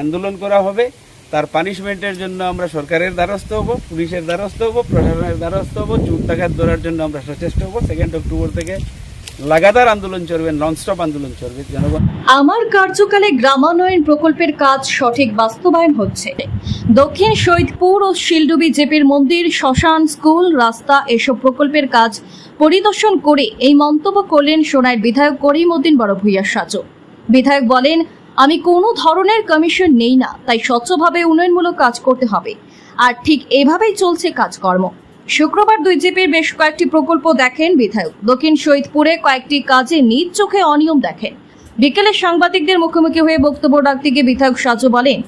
আন্দোলন করা হবে। তার পানিশমেন্টের জন্য আমরা সরকারের দ্বারস্থ হব, পুলিশের দ্বারস্থ হব, প্রশাসনের দ্বারস্থ হব ডাকাত ধরার জন্য আমরা সচেষ্ট হব। সেকেন্ড অক্টোবর থেকে লাগাতার আন্দোলন চলবে ননস্টপ আন্দোলন চলবে, জনগণ আমার কার্যকালে গ্রামান্বয়ন প্রকল্পের কাজ সঠিক বাস্তবায়ন হচ্ছে। দক্ষিণ শহীদপুর ও শিলডুবি জেপির মন্দির, শ্মশান, স্কুল, রাস্তা এসব প্রকল্পের কাজ পরিদর্শন করে এই মন্তব্য করলেন সোনাইয়ের বিধায়ক করিম উদ্দিন বড় ভূঁইয়া সাজু। বিধায়ক বলেন আমি কোনো ধরনের কমিশন নেই না, তাই স্বচ্ছভাবে উন্নয়নমূলক কাজ করতে হবে। আর ঠিক এভাবেই চলছে কাজকর্ম। শুক্রবার দুই জিপির বেশ কয়েকটি প্রকল্প দেখেন বিধায়ক। দক্ষিণ শহীদপুরে কয়েকটি কাজে নিজ চোখে অনিয়ম দেখেন। বিকেলে সাংবাদিকদের মুখোমুখি হয়ে বক্তব্য রাখতে গিয়ে বিধায়ক সাজু বলেন,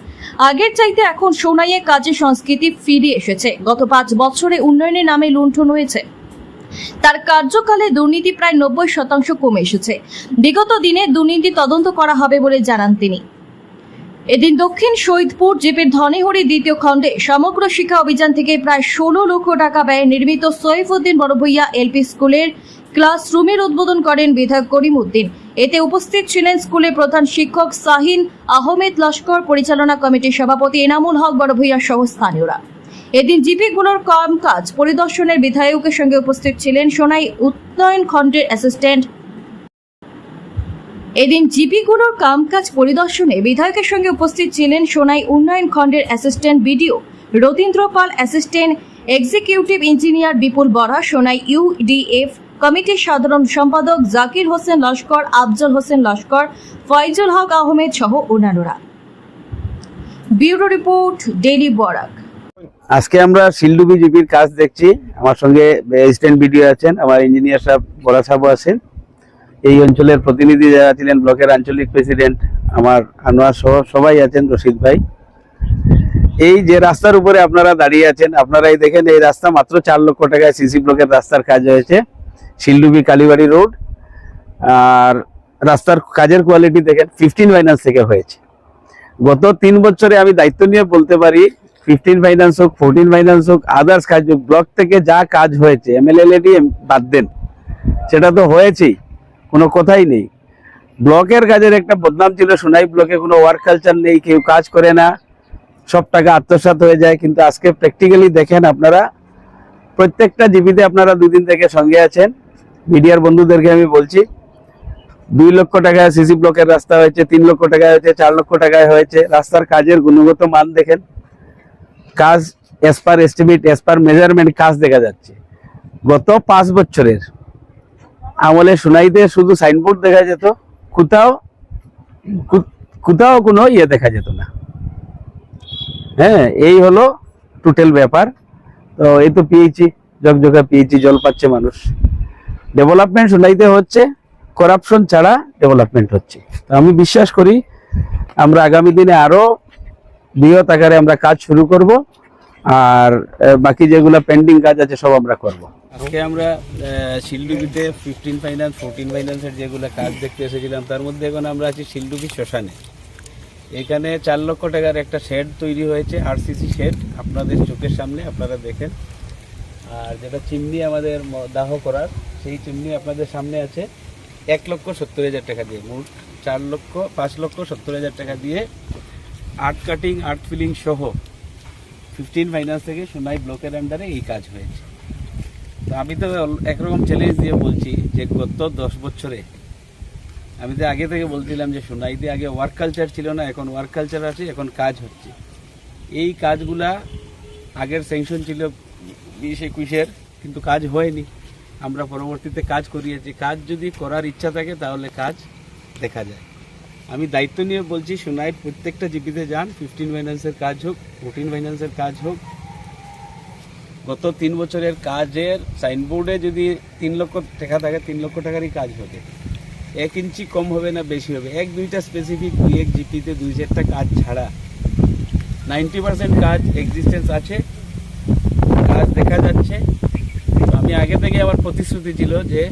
আগের চাইতে এখন সোনাইয়ে কাজে সংস্কৃতি ফিরে এসেছে। গত পাঁচ বছরে উন্নয়নের নামে লুণ্ঠন হয়েছে। তার কার্যকালে দুর্নীতি প্রায় নব্বই শতাংশ কমে এসেছে। বিগত দিনে দুর্নীতি তদন্ত করা হবে বলে জানান তিনি। এদিন দক্ষিণ শহীদপুর জেপের ধনেহরি দ্বিতীয় খণ্ডে সমগ্র শিক্ষা অভিযান থেকে প্রায় ষোলো লক্ষ টাকা ব্যয়ে নির্মিত সৈফুদ্দিন বড়ভূইয়া এলপি স্কুলের ক্লাসরুমের উদ্বোধন করেন বিধায়ক করিম উদ্দিন এতে উপস্থিত ছিলেন স্কুলের প্রধান শিক্ষক শাহিন আহমেদ লস্কর, পরিচালনা কমিটির সভাপতি এনামুল হক, বড়ভূইয়া সহ স্থানীয়রা। এদিন জিপিগুলোর কাজ। পরিদর্শনের বিধায়কের সঙ্গে উপস্থিত ছিলেন সোনাই উন্নয়ন খণ্ডের অ্যাসিস্ট্যান্ট এদিন জিপিগুলোর কামকাজ পরিদর্শনে বিধায়কের সঙ্গে উপস্থিত ছিলেন সোনাই উন্নয়ন খণ্ডের assistant BDO Ratindra Pal assistant executive engineer Bipul Bora, Sonai UDF কমিটির সাধারণ সম্পাদক জাকির হোসেন লস্কর, আফজল হোসেন লস্কর, ফয়জুল হক আহমেদ সহ অন্যান্যরা। Bureau report, daily Barak. আজকে আমরা শিলডুবি জিপির কাজ দেখছি। আমার সঙ্গে অ্যাসিস্ট্যান্ট বিডিও আছেন, আমার ইঞ্জিনিয়ার সাহেব বড়া সাহেব আছেন। এই অঞ্চলের প্রতিনিধি যারা ছিলেন, ব্লকের আঞ্চলিক প্রেসিডেন্ট আমার আনোয়ার সহ সবাই আছেন, রশিদ ভাই। এই যে রাস্তার উপরে আপনারা দাঁড়িয়ে আছেন, আপনারাই দেখেন এই রাস্তা মাত্র চার লক্ষ টাকায় সিসি ব্লকের রাস্তার কাজ হয়েছে, শিলডুবি কালীবাড়ি রোড। আর রাস্তার কাজের কোয়ালিটি দেখেন ফিফটিন ফাইন্যান্স থেকে হয়েছে। গত তিন বছরে আমি দায়িত্ব নিয়ে বলতে পারি ফিফটিন ফাইন্যান্স হোক ফোরটিন ফাইন্যান্স হোক আদার্স কাজ হোক ব্লক থেকে যা কাজ হয়েছে এমএলএলএডি বাদ দেন। সেটা তো হয়েছেই, কোনো কথাই নেই। ব্লকের কাজের একটা বদনাম ছিল সোনাই, ব্লকে কোনো ওয়ার্ক কালচার নেই, কেউ কাজ করে না, সব টাকা আত্মসাৎ হয়ে যায়। কিন্তু আজকে প্র্যাকটিক্যালি দেখেন আপনারা, প্রত্যেকটা জীবিতে আপনারা দুদিন থেকে সঙ্গে আছেন। মিডিয়ার বন্ধুদেরকে আমি বলছি, দুই লক্ষ টাকায় সিসি ব্লকের রাস্তা হয়েছে, তিন লক্ষ টাকায় হয়েছে, চার লক্ষ টাকায় হয়েছে। রাস্তার কাজের গুণগত মান দেখেন। কাজ as per estimate as per measurement কাজ দেখা যাচ্ছে। গত পাঁচ বছরের আমলে সোনাইতে শুধু সাইনবোর্ড দেখা যেত, কোথাও কোথাও কোনো ইয়ে দেখা যেত না। হ্যাঁ এই হলো টোটাল ব্যাপার। তো এই তো পিএইচি জগজগা পিএইচি জল পাচ্ছে মানুষ। ডেভেলপমেন্ট সোনাইতে হচ্ছে করাপশন ছাড়া ডেভেলপমেন্ট হচ্ছে। তো আমি বিশ্বাস করি, আমরা আগামী দিনে আরও বৃহৎ আকারে আমরা কাজ শুরু করব, আর বাকি যেগুলো পেন্ডিং কাজ আছে সব আমরা করব। আজকে আমরা শিলডুবিতে ফিফটিন ফাইন্যান্স ফোরটিন ফাইন্যান্সের যেগুলো কাজ দেখতে এসেছিলাম, তার মধ্যে এখন আমরা আছি শিলডুবি শ্মশানে। এখানে চার লক্ষ টাকার একটা শেড তৈরি হয়েছে আরসিসি শেড আপনাদের চোখের সামনে, আপনারা দেখেন। আর যেটা চিমনি আমাদের দাহ করার, সেই চিমনি আপনাদের সামনে আছে, এক লক্ষ সত্তর হাজার টাকা দিয়ে, মোট চার লক্ষ, পাঁচ লক্ষ সত্তর হাজার টাকা দিয়ে আর্ট কাটিং, আর্ট ফিলিং সহ ফিফটিন ফাইন্যান্স থেকে সোনাই ব্লকের আন্ডারে এই কাজ হয়েছে। তো আমি তো একরকম চ্যালেঞ্জ দিয়ে বলছি যে গত দশ বছরে আমি তো আগে থেকে বলছিলাম যে সোনাইতে আগে ওয়ার্ক কালচার ছিল না, এখন ওয়ার্ক কালচার আছে, এখন কাজ হচ্ছে। এই কাজগুলা আগের স্যাংশন ছিল বিশ একুশের, কিন্তু কাজ হয়নি। আমরা পরবর্তীতে কাজ করিয়েছি। কাজ যদি করার ইচ্ছা থাকে তাহলে কাজ দেখা যায়। আমি দায়িত্ব নিয়ে বলছি সোনাইট প্রত্যেকটা জিপিতে যান। ফিফটিন ফাইন্যান্সের কাজ হোক ফোরটিন ফাইন্যান্সের কাজ হোক। গত তিন বছরের কাজের সাইনবোর্ডে যদি তিন লক্ষ টাকা থাকে, তিন লক্ষ টাকারই কাজ হবে। এক ইঞ্চি কম হবে না বেশি হবে। এক দুইটা স্পেসিফিক দুই এক জিপিতে দুই চারটা কাজ ছাড়া। নাইনটি পার্সেন্ট কাজ এক্সিস্টেন্স আছে। কাজ দেখা যাচ্ছে। আমি আগে থেকে আমার প্রতিশ্রুতি ছিল যে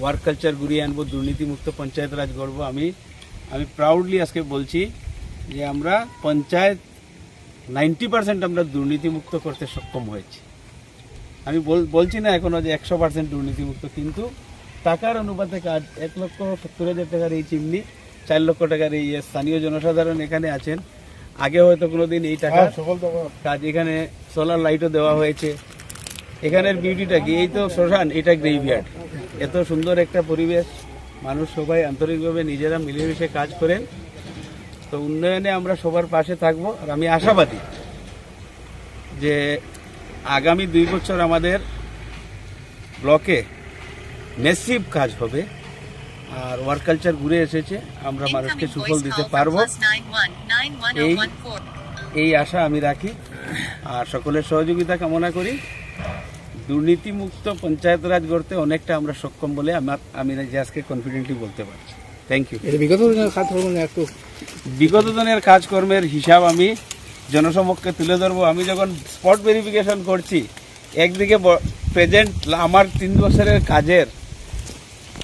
ওয়ার্ক কালচার ঘুরিয়ে আনব, দুর্নীতিমুক্ত পঞ্চায়েত রাজ গড়বো। আমি আমি প্রাউডলি আজকে বলছি যে আমরা পঞ্চায়েত নাইনটি পার্সেন্ট আমরা দুর্নীতিমুক্ত করতে সক্ষম হয়েছি। আমি বল- বলছি না এখনও যে একশো পার্সেন্ট দুর্নীতিমুক্ত কিন্তু টাকার অনুপাতে কাজ এক লক্ষ সত্তর হাজার টাকার এই চিমনি চার লক্ষ টাকার এই স্থানীয় জনসাধারণ এখানে আছেন। আগে হয়তো কোনো দিন এই টাকা। কাজ এখানে সোলার লাইটও দেওয়া হয়েছে। এখানের বিউটিটা কি? এই তো শ্মশান এটা গ্রেভিয়ার্ড এত সুন্দর একটা পরিবেশ। মানুষ সবাই আন্তরিকভাবে নিজেরা মিলেমিশে কাজ করেন। তো উন্নয়নে আমরা সবার পাশে থাকব আর আমি আশাবাদী যে আগামী দুই বছর আমাদের ব্লকে মেসিভ কাজ হবে আর ওয়ার্ক কালচার ঘুরে এসেছে। আমরা মানুষকে সুফল দিতে পারব। এই এই আশা আমি রাখি। আর সকলের সহযোগিতা কামনা করি। দুর্নীতিমুক্ত পঞ্চায়েত রাজ গড়তে অনেকটা আমরা সক্ষম বলে আমার আমি আজকে কনফিডেন্টলি বলতে পারছি থ্যাংক ইউ বিগত দিনের না একটু বিগত দিনের কাজকর্মের হিসাব আমি জনসমক্ষে তুলে ধরবো। আমি যখন স্পট ভেরিফিকেশন করছি একদিকে প্রেজেন্ট আমার তিন বছরের কাজের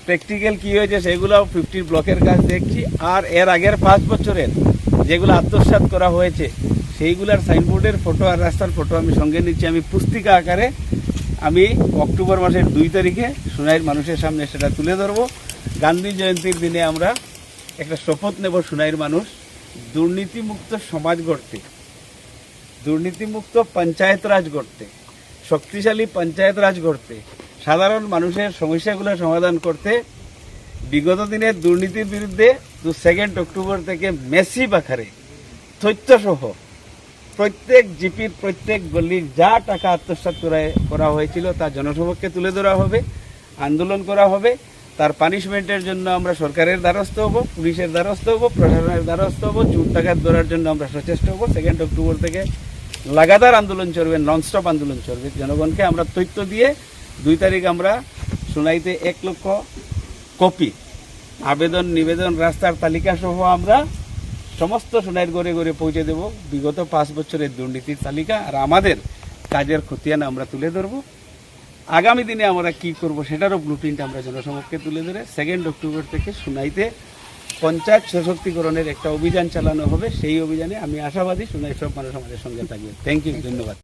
প্র্যাকটিক্যাল কী হয়েছে সেগুলো ফিফটি ব্লকের কাজ দেখছি আর এর আগের পাঁচ বছরের যেগুলো আত্মসাৎ করা হয়েছে সেইগুলার সাইনবোর্ডের ফটো আর রাস্তার ফটো আমি সঙ্গে নিচ্ছি। আমি পুস্তিকা আকারে আমি অক্টোবর মাসের দুই তারিখে সোনাইয়ের মানুষের সামনে সেটা তুলে ধরবো। গান্ধী জয়ন্তীর দিনে আমরা একটা শপথ নেব সোনাইয়ের মানুষ, দুর্নীতিমুক্ত সমাজ গড়তে, দুর্নীতিমুক্ত পঞ্চায়েত রাজ গড়তে, শক্তিশালী পঞ্চায়েত রাজ গড়তে, সাধারণ মানুষের সমস্যাগুলো সমাধান করতে, বিগত দিনের দুর্নীতির বিরুদ্ধে দু সেকেন্ড অক্টোবর থেকে মেসি আকারে তথ্যসহ প্রত্যেক জিপির প্রত্যেক গলির যা টাকা আত্মসাৎ করা হয়েছিল তা জনসমক্ষে তুলে ধরা হবে, আন্দোলন করা হবে। তার পানিশমেন্টের জন্য আমরা সরকারের দ্বারস্থ হব, পুলিশের দ্বারস্থ হব, প্রশাসনের দ্বারস্থ হব, চুর টাকার ধরার জন্য আমরা সচেষ্ট হব। সেকেন্ড অক্টোবর থেকে লাগাতার আন্দোলন চলবে ননস্টপ আন্দোলন চলবে। জনগণকে আমরা তথ্য দিয়ে দুই তারিখ আমরা সোনাইতে এক লক্ষ কপি, আবেদন, নিবেদন, রাস্তার তালিকা সহ আমরা সমস্ত সোনাইয়ের গড়ে গড়ে পৌঁছে দেব। বিগত পাঁচ বছরের দুর্নীতির তালিকা আর আমাদের কাজের খতিয়ান আমরা তুলে ধরব। আগামী দিনে আমরা কি করব সেটারও ব্লু প্রিন্ট আমরা জনসমক্ষে তুলে ধরে। সেকেন্ড অক্টোবর থেকে সোনাইতে পঞ্চায়েত সশক্তিকরণের একটা অভিযান চালানো হবে। সেই অভিযানে আমি আশাবাদী সোনাই সব মানুষ আমাদের সঙ্গে থাকবে। থ্যাংক ইউ ধন্যবাদ।